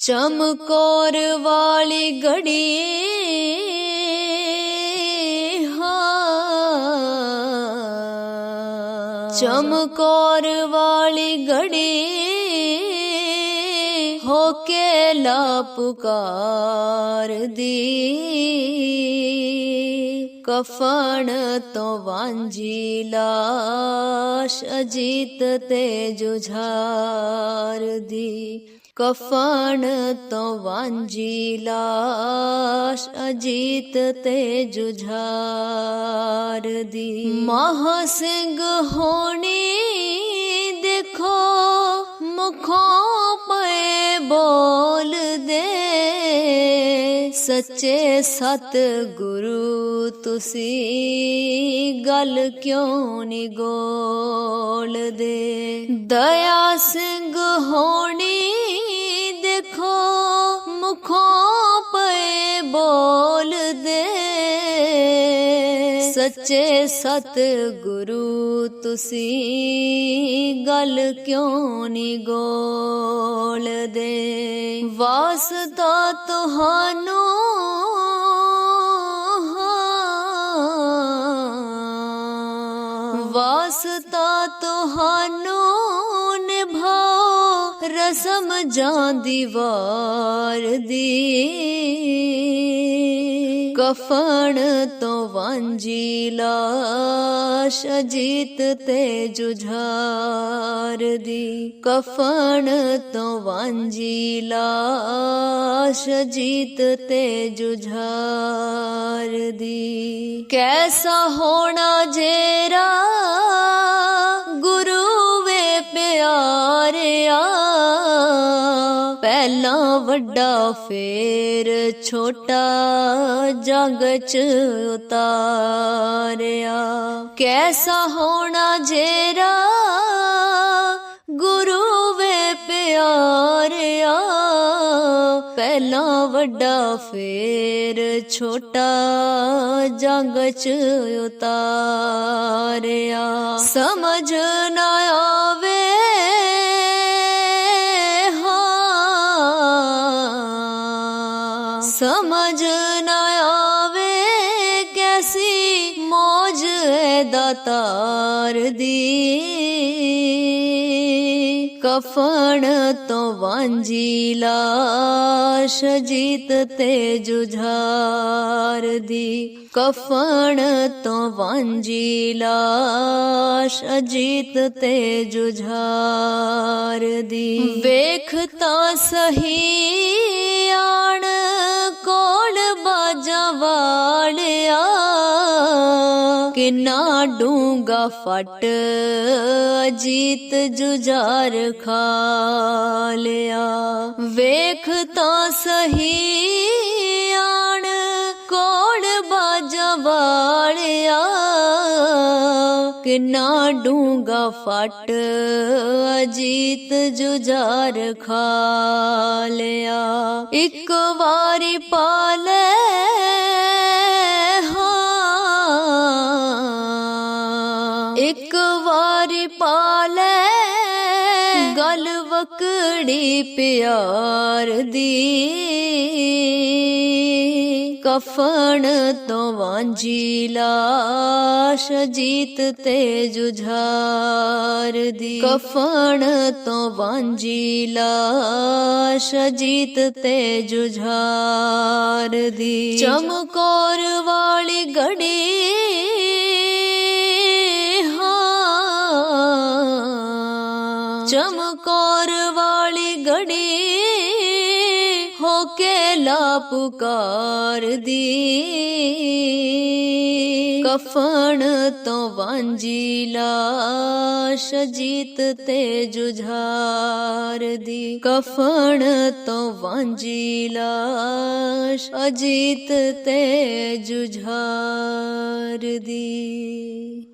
ਚਮਕੌਰ ਵਾਲੀ ਗੜੀ ਹਾਂ। ਚਮਕੌਰ ਵਾਲੀ ਗੜੀ ਹੋ ਕੇ ਲਾ ਪੁਕਾਰਦੀ ਕਫਣ ਤੋਂ ਵਾਂਝੀ ਲਾਸ਼ ਅਜੀਤ ਤੇ ਜੁਝਾਰਦੀ ਦੀ ਕਫਣ ਤੋਂ ਵਾਂਝੀ ਲਾਸ਼ ਅਜੀਤ ਤੇ ਜੁਝਾਰ ਦੀ। ਮਹਾ ਸਿੰਘ ਹੋਣੀ ਦੇਖੋ ਮੁਖੋਂ ਸੱਚੇ ਸਤ ਗੁਰੂ ਤੁਸੀਂ ਗੱਲ ਕਿਉਂ ਨੀ ਗੋਲਦੇ? ਦਇਆ ਸਿੰਘ ਹੋਣੀ ਸੱਚੇ ਸਤ ਗੁਰੂ ਤੁਸੀਂ ਗੱਲ ਕਿਉਂ ਨੀ ਗੋਲਦੇ? ਵਾਸਤਾ ਤੁਹਾਨੂੰ ਵਾਸਤਾ ਤੁਹਾਨੂੰ ਨਿਭਾਓ, ਰਸਮ ਜਾਂਦੀ ਵਾਰ ਦੀ। ਕਫਣ ਤੋਂ ਵਾਂਝੀ ਲਾਸ਼ ਅਜੀਤ ਤੇ ਜੁਝਾਰ ਦੀ ਕਫਣ ਤੋਂ ਵਾਂਝੀ ਲਾਸ਼ ਅਜੀਤ ਤੇ ਜੁਝਾਰ ਦੀ ਕੈਸਾ ਹੋਣਾ ਜੇਰਾ ਪਹਿਲਾਂ ਵੱਡਾ ਫੇਰ ਛੋਟਾ ਜੰਗ ਚ ਉਤਾਰਿਆ। ਕੈਸਾ ਹੋਣਾ ਜੇਰਾ ਗੁਰੂ ਵੇ ਪਿਆਰਿਆ। ਪਹਿਲਾਂ ਵੱਡਾ ਫੇਰ ਛੋਟਾ ਜੰਗ ਚ ਉਤਾਰਿਆ। ਸਮਝ ਨਾ ਆਵੇ ਸਮਝ ਨਾ ਆਵੇ ਕੈਸੀ ਮੌਜ ਹੈ ਦਾਤਾਰ ਦੀ। ਕਫਣ ਤੋਂ ਵਾਂਝੀ ਲਾਸ਼ ਜੀਤ ਤੇ ਜੁਝਾਰ ਦੀ। ਕਫਣ ਤੋਂ ਵਾਂਝੀ ਲਾਸ਼ ਅਜੀਤ ਤੇ ਜੁਝਾਰ ਦੀ। ਵੇਖ ਤਾਂ ਸਹੀ ਆਣ ਕਿੰਨਾ ਡੂੰਗਾ ਫਟ, ਅਜੀਤ ਜੁਝਾਰ ਖਾ ਲਿਆ। ਵੇਖ ਤਾਂ ਸਹੀ ਆਣ ਕੋਲ ਬਾਜਾਂ ਵਾਲਿਆ? ਕਿੰਨਾ ਡੂੰਗਾ ਫਟ, ਅਜੀਤ ਜੁਝਾਰ ਖਾ ਲਿਆ। ਇੱਕ ਵਾਰੀ ਪਾਲੇ ਹਾਂ ਇੱਕ ਵਾਰੀ ਪਾਲੇ ਗਲ ਵਕੜੀ ਪਿਆਰ ਦੀ। ਕਫਣ ਤੋਂ ਵਾਂਝੀ ਲਾਸ਼ ਜੀਤ ਤੇ ਜੁਝਾਰ ਦੀ। ਕਫਣ ਤੋਂ ਵਾਂਝੀ ਲਾਸ਼ ਜੀਤ ਤੇ ਜੁਝਾਰ ਦੀ। ਚਮਕੌਰ ਵਾਲੀ ਗੜੀ ਚਮਕੌਰ ਵਾਲੀ ਗੜੀ ਹੋ ਕੇ ਲਾ ਪੁਕਾਰਦੀ ਕਫਣ ਤੋਂ ਵਾਂਝੀ ਲਾਸ਼ ਜੀਤ ਤੇ ਜੁਝਾਰ ਦੀ। ਕਫਣ ਤੋਂ ਵਾਂਝੀ ਲਾਸ਼ ਅਜੀਤ ਤੇ ਜੁਝਾਰ ਦੀ।